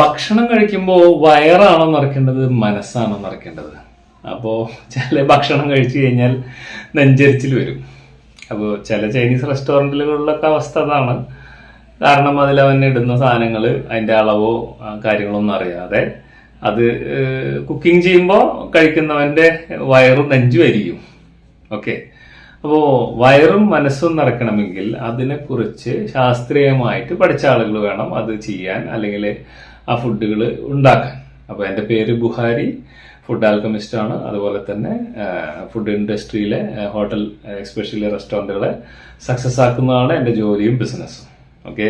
ഭക്ഷണം കഴിക്കുമ്പോൾ വയറാണോ നിറയ്ക്കേണ്ടത് മനസ്സാണോ നിറയ്ക്കേണ്ടത്? അപ്പോൾ ചില ഭക്ഷണം കഴിച്ചു കഴിഞ്ഞാൽ നെഞ്ചരിച്ചിൽ വരും. അപ്പോൾ ചില ചൈനീസ് റെസ്റ്റോറന്റുകളിലൊക്കെ അവസ്ഥ അതാണ്. കാരണം അതിൽ അവൻ ഇടുന്ന സാധനങ്ങൾ അതിന്റെ അളവോ കാര്യങ്ങളൊന്നും അറിയാതെ അത് കുക്കിംഗ് ചെയ്യുമ്പോൾ കഴിക്കുന്നവന്റെ വയറും നെഞ്ചും അരിയും ഓക്കെ? അപ്പോൾ വയറും മനസ്സും നിറയ്ക്കണമെങ്കിൽ അതിനെക്കുറിച്ച് ശാസ്ത്രീയമായിട്ട് പഠിച്ച ആളുകൾ വേണം അത് ചെയ്യാൻ. അല്ലെങ്കിൽ ആ ഫുഡുകൾ ഉണ്ടാക്കാൻ. അപ്പോൾ എന്റെ പേര് ബുഹാരി ഫുഡ് ആൽക്കമിസ്റ്റ് ആണ്. അതുപോലെ തന്നെ ഫുഡ് ഇൻഡസ്ട്രിയിലെ ഹോട്ടൽ എക്സ്പെഷ്യലി റെസ്റ്റോറന്റുകളെ സക്സസ് ആക്കുന്നതാണ് എന്റെ ജോലിയും ബിസിനസ്സും ഓക്കെ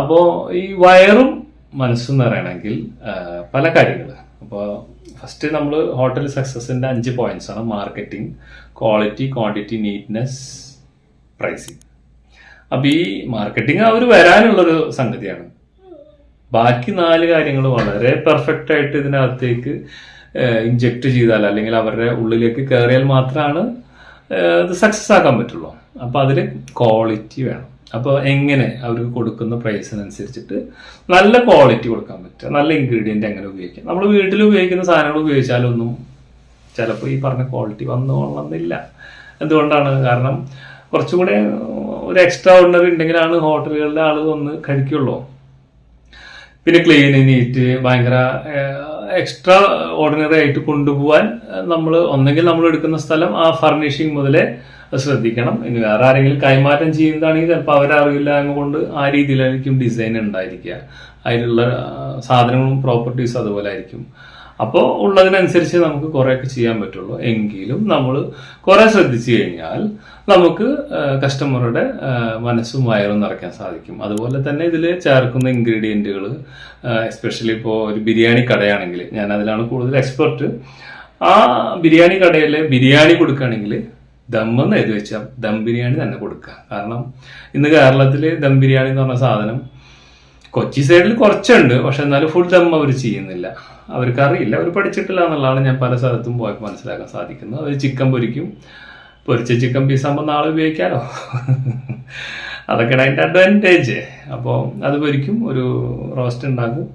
അപ്പോൾ ഈ വയറും മനസ്സും നിറയണമെങ്കിൽ പല കാര്യങ്ങൾ അപ്പോൾ ഫസ്റ്റ് നമ്മൾ ഹോട്ടൽ സക്സസിന്റെ അഞ്ച് പോയിന്റ്സ് ആണ്. Marketing quality quantity neatness pricing അപ്പോൾ ഈ മാർക്കറ്റിംഗ് അവർ വരാനുള്ളൊരു സംഗതിയാണ്. ബാക്കി നാല് കാര്യങ്ങൾ വളരെ പെർഫെക്റ്റ് ആയിട്ട് ഇതിനകത്തേക്ക് ഇഞ്ചെക്ട് ചെയ്താൽ അല്ലെങ്കിൽ അവരുടെ ഉള്ളിലേക്ക് കയറിയാൽ മാത്രമാണ് ഇത് സക്സസ് ആക്കാൻ പറ്റുള്ളൂ. അപ്പോൾ അതിൽ ക്വാളിറ്റി വേണം. അപ്പോൾ എങ്ങനെ അവർക്ക് കൊടുക്കുന്ന പ്രൈസിനനുസരിച്ചിട്ട് നല്ല ക്വാളിറ്റി കൊടുക്കാൻ പറ്റുക നല്ല ഇൻഗ്രീഡിയന്റ് എങ്ങനെ ഉപയോഗിക്കാം. നമ്മൾ വീട്ടിൽ ഉപയോഗിക്കുന്ന സാധനങ്ങൾ ഉപയോഗിച്ചാലൊന്നും ചിലപ്പോൾ ഈ പറഞ്ഞ ക്വാളിറ്റി വന്നുകൊള്ളുന്നില്ല എന്തുകൊണ്ടാണ്? കാരണം കുറച്ചും കൂടെ ഒരു എക്സ്ട്രാ ഓർഡിനറി ഉണ്ടെങ്കിലാണ് ഹോട്ടലുകളിലെ ആൾ വന്ന് കഴിക്കുള്ളൂ. പിന്നെ ക്ലീൻ നീറ്റ് ഭയങ്കര എക്സ്ട്രാ ഓർഡിനറി ആയിട്ട് കൊണ്ടുപോകാൻ നമ്മൾ ഒന്നെങ്കിൽ നമ്മൾ എടുക്കുന്ന സ്ഥലം ആ ഫർണിഷിങ് മുതലേ ശ്രദ്ധിക്കണം. ഇനി വേറെ ആരെങ്കിലും കൈമാറ്റം ചെയ്യുന്നതാണെങ്കിൽ ചിലപ്പോൾ അവരറിയില്ല കൊണ്ട് ആ രീതിയിലായിരിക്കും ഡിസൈൻ ഉണ്ടായിരിക്കുക. അതിലുള്ള സാധനങ്ങളും പ്രോപ്പർട്ടീസും അതുപോലെ ആയിരിക്കും. അപ്പോൾ ഉള്ളതിനനുസരിച്ച് നമുക്ക് കുറേയൊക്കെ ചെയ്യാൻ പറ്റുള്ളൂ. എങ്കിലും നമ്മൾ കുറേ ശ്രദ്ധിച്ചു കഴിഞ്ഞാൽ നമുക്ക് കസ്റ്റമറുടെ മനസ്സും വയറും നിറയ്ക്കാൻ സാധിക്കും. അതുപോലെ തന്നെ ഇതിൽ ചേർക്കുന്ന ഇൻഗ്രീഡിയന്റുകൾ എസ്പെഷ്യലി ഇപ്പോൾ ഒരു ബിരിയാണി കടയാണെങ്കിൽ ഞാൻ അതിലാണ് കൂടുതൽ എക്സ്പെർട്ട് ആ ബിരിയാണി കടയിൽ ബിരിയാണി കൊടുക്കുകയാണെങ്കിൽ ദമ്മെന്ന് എഴുതി വെച്ചാൽ ദം ബിരിയാണി തന്നെ കൊടുക്കുക. കാരണം ഇന്ന് കേരളത്തിൽ ദം ബിരിയാണി എന്ന് പറഞ്ഞ സാധനം കൊച്ചി സൈഡിൽ കുറച്ചുണ്ട്. പക്ഷെ എന്നാലും ഫുൾ ദം അവർ ചെയ്യുന്നില്ല. അവർക്ക് അറിയില്ല അവർ പഠിച്ചിട്ടില്ല എന്നുള്ളതാണ് ഞാൻ പല സ്ഥലത്തും പോയി മനസ്സിലാക്കാൻ സാധിക്കുന്നത്. അവർ ചിക്കൻ പൊരിക്കും. പൊരിച്ച ചിക്കൻ പീസ് ആകുമ്പോൾ നാളെ ഉപയോഗിക്കാമല്ലോ അതൊക്കെയാണ് അതിന്റെ അഡ്വാന്റേജ് അപ്പോൾ അത് പൊരിക്കും. ഒരു റോസ്റ്റ് ഉണ്ടാക്കും.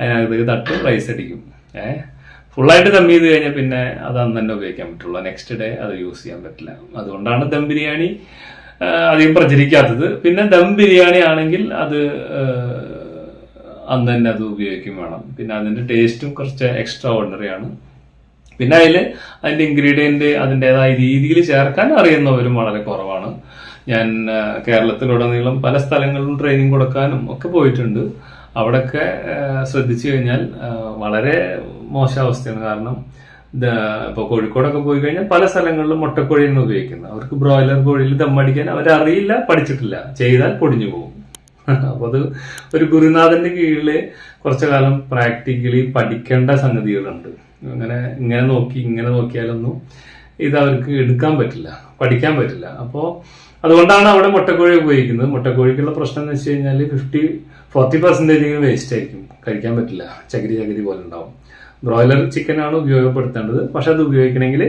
അതിനകത്തേക്ക് തട്ടും റൈസ് അടിക്കും. ഏഹ് ഫുള്ളായിട്ട് ദം ചെയ്ത് കഴിഞ്ഞാൽ പിന്നെ അത് അന്ന് തന്നെ ഉപയോഗിക്കാൻ പറ്റുള്ളൂ. നെക്സ്റ്റ് ഡേ അത് യൂസ് ചെയ്യാൻ പറ്റില്ല. അതുകൊണ്ടാണ് ദം ബിരിയാണി അധികം പ്രചരിക്കാത്തത്. പിന്നെ ദം ബിരിയാണി ആണെങ്കിൽ അത് അന്ന് തന്നെ അത് ഉപയോഗിക്കും വേണം. പിന്നെ അതിന്റെ ടേസ്റ്റും കുറച്ച് എക്സ്ട്രാ ഓർഡിനറി ആണ്. പിന്നെ അതിൽ അതിന്റെ ഇൻഗ്രീഡിയന്റ് അതിന്റെതായ രീതിയിൽ ചേർക്കാൻ അറിയുന്നവരും വളരെ കുറവാണ്. ഞാൻ കേരളത്തിലുടനീളം പല സ്ഥലങ്ങളിലും ട്രെയിനിങ് കൊടുക്കാനും ഒക്കെ പോയിട്ടുണ്ട്. അവിടെയൊക്കെ ശ്രദ്ധിച്ചു കഴിഞ്ഞാൽ വളരെ മോശം അവസ്ഥയാണ് കാരണം ഇപ്പോൾ കോഴിക്കോടൊക്കെ പോയി കഴിഞ്ഞാൽ പല സ്ഥലങ്ങളിലും മുട്ടക്കോഴിയാണ് ഉപയോഗിക്കുന്നത്. അവർക്ക് ബ്രോയിലർ കോഴിയിൽ ദമ്മടിക്കാൻ അവരറിയില്ല പഠിച്ചിട്ടില്ല. ചെയ്താൽ പൊടിഞ്ഞു പോകും. അപ്പോൾ അത് ഒരു ഗുരുനാഥന്റെ കീഴിൽ കുറച്ചു കാലം പ്രാക്ടിക്കലി പഠിക്കേണ്ട സംഗതികളുണ്ട്. അങ്ങനെ ഇങ്ങനെ നോക്കി ഇങ്ങനെ നോക്കിയാലൊന്നും ഇത് അവർക്ക് എടുക്കാൻ പറ്റില്ല പഠിക്കാൻ പറ്റില്ല. അപ്പോൾ അതുകൊണ്ടാണ് അവിടെ മുട്ടക്കോഴി ഉപയോഗിക്കുന്നത്. മുട്ടക്കോഴിക്കുള്ള പ്രശ്നം എന്ന് വെച്ച് കഴിഞ്ഞാൽ ഫിഫ്റ്റി ഫോർട്ടി പെർസെന്റേജ് വേസ്റ്റ് ആയിരിക്കും. കഴിക്കാൻ പറ്റില്ല. ചകിരി ചകിരി പോലെ ഉണ്ടാവും. ബ്രോയിലർ ആണ് ഉപയോഗപ്പെടുത്തേണ്ടത്. പക്ഷെ അത് ഉപയോഗിക്കണമെങ്കിൽ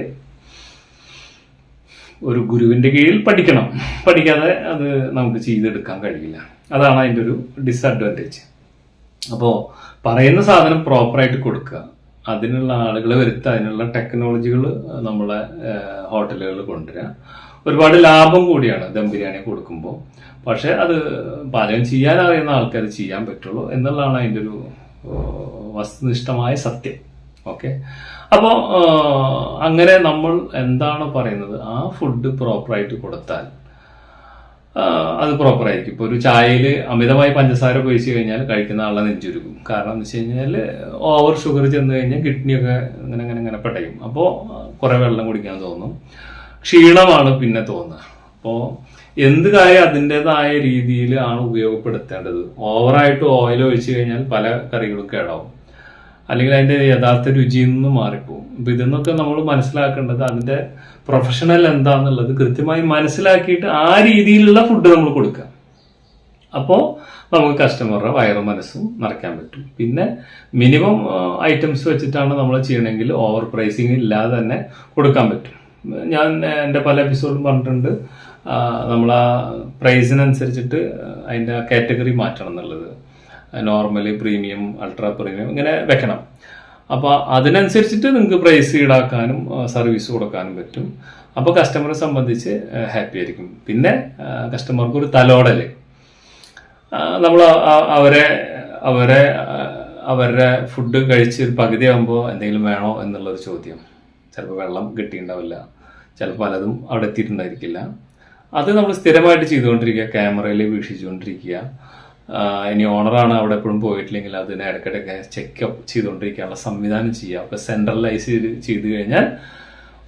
ഒരു ഗുരുവിന്റെ കീഴിൽ പഠിക്കണം. പഠിക്കാതെ അത് നമുക്ക് ചെയ്തെടുക്കാൻ കഴിയില്ല. അതാണ് അതിന്റെ ഒരു ഡിസഡ്വാന്റേജ് അപ്പോൾ പറയുന്ന സാധനം പ്രോപ്പറായിട്ട് കൊടുക്കുക. അതിനുള്ള ആളുകളെ വരുത്തുക. അതിനുള്ള ടെക്നോളജികൾ നമ്മളെ ഹോട്ടലുകളിൽ കൊണ്ടുവരിക. ഒരുപാട് ലാഭം കൂടിയാണ് ദം ബിരിയാണി കൊടുക്കുമ്പോൾ. പക്ഷെ അത് പാചകം ചെയ്യാൻ അറിയുന്ന ആൾക്കാർ ചെയ്യാൻ പറ്റുള്ളൂ എന്നുള്ളതാണ് അതിന്റെ ഒരു വസ്തുനിഷ്ഠമായ സത്യം. ഓക്കെ അപ്പോൾ അങ്ങനെ നമ്മൾ എന്താണ് പറയുന്നത്? ആ ഫുഡ് പ്രോപ്പറായിട്ട് കൊടുത്താൽ അത് പ്രോപ്പറായിരിക്കും ഇപ്പോൾ ഒരു ചായയിൽ അമിതമായി പഞ്ചസാര ഉപയോഗിച്ച് കഴിഞ്ഞാൽ കഴിക്കുന്ന ആളെ നെഞ്ചുരുക്കും. കാരണം എന്ന് വെച്ച് കഴിഞ്ഞാൽ ഓവർ ഷുഗർ ചെന്ന് കഴിഞ്ഞാൽ കിഡ്നിയൊക്കെ ഇങ്ങനെ ഇങ്ങനെ ഇങ്ങനെ പെട്ടയും. അപ്പോൾ കുറേ വെള്ളം കുടിക്കാൻ തോന്നും. ക്ഷീണമാണ് പിന്നെ തോന്നുക. അപ്പോൾ എന്ത് കാര്യം അതിന്റെതായ രീതിയിൽ ആണ് ഉപയോഗപ്പെടുത്തേണ്ടത്? ഓവറായിട്ട് ഓയിൽ ഒഴിച്ചു കഴിഞ്ഞാൽ പല കറികളും കേടാവും അല്ലെങ്കിൽ അതിന്റെ യഥാർത്ഥ രുചിയിൽ നിന്ന് മാറിപ്പോകും അപ്പം ഇതെന്നൊക്കെ നമ്മൾ മനസ്സിലാക്കേണ്ടത് അതിന്റെ പ്രൊഫഷണൽ എന്താണെന്നുള്ളത് കൃത്യമായി മനസ്സിലാക്കിയിട്ട് ആ രീതിയിലുള്ള ഫുഡ് നമ്മൾ കൊടുക്കുക. അപ്പോൾ നമുക്ക് കസ്റ്റമറുടെ വയറും മനസ്സും നിറയ്ക്കാൻ പറ്റും. പിന്നെ മിനിമം ഐറ്റംസ് വെച്ചിട്ടാണ് നമ്മൾ ചെയ്യണമെങ്കിൽ ഓവർ പ്രൈസിങ് ഇല്ലാതെ തന്നെ കൊടുക്കാൻ പറ്റും. ഞാൻ എന്റെ പല എപ്പിസോഡും പറഞ്ഞിട്ടുണ്ട്. നമ്മൾ ആ പ്രൈസിനനുസരിച്ചിട്ട് അതിന്റെ കാറ്റഗറി മാറ്റണം എന്നുള്ളത്. നോർമൽ പ്രീമിയം അൾട്രാ പ്രീമിയം ഇങ്ങനെ വെക്കണം. അപ്പോൾ അതിനനുസരിച്ചിട്ട് നിങ്ങൾക്ക് പ്രൈസ് ഈടാക്കാനും സർവീസ് കൊടുക്കാനും പറ്റും. അപ്പോൾ കസ്റ്റമറെ സംബന്ധിച്ച് ഹാപ്പി ആയിരിക്കും. പിന്നെ കസ്റ്റമർക്ക് ഒരു തലോടൽ നമ്മൾ അവരെ അവരെ അവരുടെ ഫുഡ് കഴിച്ച് പകുതി ആകുമ്പോൾ എന്തെങ്കിലും വേണോ എന്നുള്ളൊരു ചോദ്യം. ചിലപ്പോൾ വെള്ളം കിട്ടിയിട്ടുണ്ടാവില്ല ചിലപ്പോൾ പലതും അവിടെ എത്തിയിട്ടുണ്ടായിരിക്കില്ല. അത് നമ്മൾ സ്ഥിരമായിട്ട് ചെയ്തുകൊണ്ടിരിക്കുക ക്യാമറയിൽ വീക്ഷിച്ചുകൊണ്ടിരിക്കുക. ഇനി ഓണറാണ് അവിടെ എപ്പോഴും പോയിട്ടില്ലെങ്കിൽ അതിനെ ഇടയ്ക്കിടയ്ക്ക് ചെക്കപ്പ് ചെയ്തുകൊണ്ടിരിക്കാനുള്ള സംവിധാനം ചെയ്യുക. അപ്പോൾ സെൻട്രലൈസ് ചെയ്ത് ചെയ്ത് കഴിഞ്ഞാൽ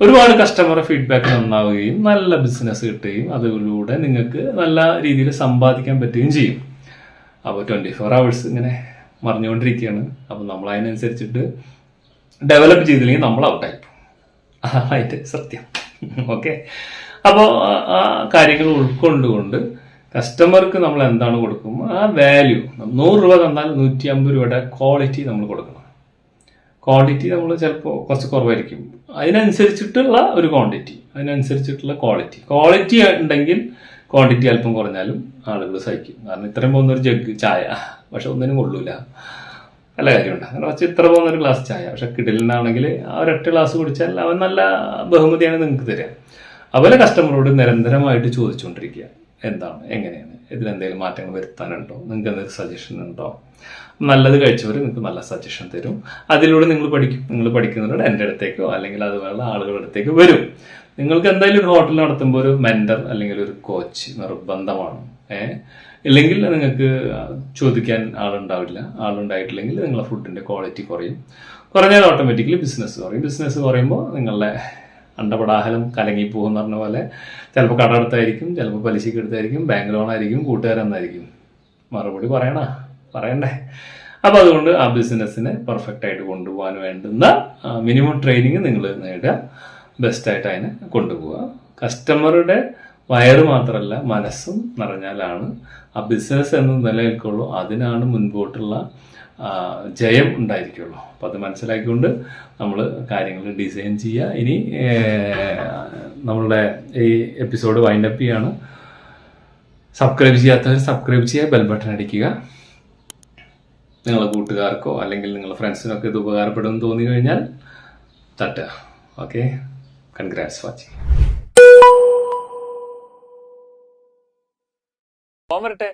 ഒരുപാട് കസ്റ്റമർ ഫീഡ്ബാക്ക് നന്നാവുകയും നല്ല ബിസിനസ് കിട്ടുകയും അതിലൂടെ നിങ്ങൾക്ക് നല്ല രീതിയിൽ സമ്പാദിക്കാൻ പറ്റുകയും ചെയ്യും. അപ്പോൾ ട്വന്റി ഫോർ അവേഴ്സ് ഇങ്ങനെ മറിഞ്ഞുകൊണ്ടിരിക്കുകയാണ്. അപ്പോൾ നമ്മൾ അതിനനുസരിച്ചിട്ട് ഡെവലപ്പ് ചെയ്തില്ലെങ്കിൽ നമ്മൾ ഔട്ടായി അതിന്റെ സത്യം. ഓക്കെ അപ്പോൾ ആ കാര്യങ്ങൾ ഉൾക്കൊണ്ടുകൊണ്ട് കസ്റ്റമർക്ക് നമ്മൾ എന്താണ് കൊടുക്കും? ആ വാല്യൂ നൂറ് രൂപ തന്നാൽ നൂറ്റി അമ്പത് രൂപയുടെ ക്വാളിറ്റി നമ്മൾ കൊടുക്കണം. ക്വാണ്ടിറ്റി നമ്മൾ ചിലപ്പോൾ കുറച്ച് കുറവായിരിക്കും. അതിനനുസരിച്ചിട്ടുള്ള ഒരു ക്വാണ്ടിറ്റി അതിനനുസരിച്ചിട്ടുള്ള ക്വാളിറ്റി ക്വാളിറ്റി ഉണ്ടെങ്കിൽ ക്വാണ്ടിറ്റി അല്പം കുറഞ്ഞാലും ആളുകൾ സഹിക്കും. കാരണം ഇത്രയും പോകുന്ന ഒരു ജഗ് ചായ പക്ഷെ ഒന്നിനും കൊള്ളൂല. നല്ല കാര്യമുണ്ട്. അങ്ങനെ കുറച്ച് ഇത്ര പോകുന്ന ഒരു ഗ്ലാസ് ചായ പക്ഷെ കിടലിനാണെങ്കിൽ ആ ഒരൊറ്റ ഗ്ലാസ് കുടിച്ചാൽ അവൻ നല്ല ബഹുമതിയാണ് നിങ്ങൾക്ക് തരിക. അതുപോലെ കസ്റ്റമറോട് നിരന്തരമായിട്ട് ചോദിച്ചുകൊണ്ടിരിക്കുക എന്താണ്? എങ്ങനെയാണ്? ഇതിലെന്തെങ്കിലും മാറ്റങ്ങൾ വരുത്താനുണ്ടോ? നിങ്ങൾക്ക് എന്തെങ്കിലും സജഷൻ ഉണ്ടോ? നല്ലത് കഴിച്ചവർ നിങ്ങൾക്ക് നല്ല സജഷൻ തരും. അതിലൂടെ നിങ്ങൾ പഠിക്കും. നിങ്ങൾ പഠിക്കുന്നവരോട് എന്റെ അടുത്തേക്കോ അല്ലെങ്കിൽ അതുപോലുള്ള ആളുകളുടെ അടുത്തേക്ക് വരും. നിങ്ങൾക്ക് എന്തായാലും ഒരു ഹോട്ടൽ നടത്തുമ്പോൾ ഒരു മെന്റർ അല്ലെങ്കിൽ ഒരു കോച്ച് നിർബന്ധമാണ്. ഏഹ് ഇല്ലെങ്കിൽ നിങ്ങൾക്ക് ചോദിക്കാൻ ആളുണ്ടാവില്ല. ആളുണ്ടായിട്ടില്ലെങ്കിൽ നിങ്ങളുടെ ഫുഡിന്റെ ക്വാളിറ്റി കുറയും. കുറഞ്ഞാൽ ഓട്ടോമാറ്റിക്കലി ബിസിനസ് കുറയും. ബിസിനസ് കുറയുമ്പോൾ നിങ്ങളുടെ അണ്ടപടാഹലം കലങ്ങിപ്പോകും എന്ന് പറഞ്ഞ പോലെ ചിലപ്പോൾ കട എടുത്തായിരിക്കും ചിലപ്പോൾ പലിശയ്ക്ക് എടുത്തായിരിക്കും ബാങ്ക് ലോൺ ആയിരിക്കും കൂട്ടുകാരെന്നായിരിക്കും മറുപടി പറയണ പറയണ്ടേ? അപ്പോൾ അതുകൊണ്ട് ആ ബിസിനസ്സിനെ പെർഫെക്റ്റ് ആയിട്ട് കൊണ്ടുപോകാൻ വേണ്ടുന്ന മിനിമം ട്രെയിനിങ് നിങ്ങൾ നേടുക. ബെസ്റ്റായിട്ട് അതിനെ കൊണ്ടുപോവുക. കസ്റ്റമറുടെ വയറ് മാത്രമല്ല മനസ്സും നിറഞ്ഞാലാണ് ആ ബിസിനസ് എന്ന് നിലനിൽക്കുള്ളൂ. അതിനാണ് മുൻപോട്ടുള്ള ജയം ഉണ്ടായിരിക്കുള്ളൂ. അപ്പം അത് മനസ്സിലാക്കിക്കൊണ്ട് നമ്മൾ കാര്യങ്ങൾ ഡിസൈൻ ചെയ്യുക ഇനി നമ്മളുടെ ഈ എപ്പിസോഡ് വൈൻഡപ്പ് ചെയ്യാണ്. സബ്സ്ക്രൈബ് ചെയ്യാത്തവർ സബ്സ്ക്രൈബ് ചെയ്യുക ബെൽ ബട്ടൺ അടിക്കുക. നിങ്ങളുടെ കൂട്ടുകാർക്കോ അല്ലെങ്കിൽ നിങ്ങളുടെ ഫ്രണ്ട്സിനൊക്കെ ഇത് ഉപകാരപ്പെടുമെന്ന് തോന്നി കഴിഞ്ഞാൽ തട്ട ഓക്കെ? കൺഗ്രാറ്റ്സ് വാച്ചിങ് വരട്ടെ.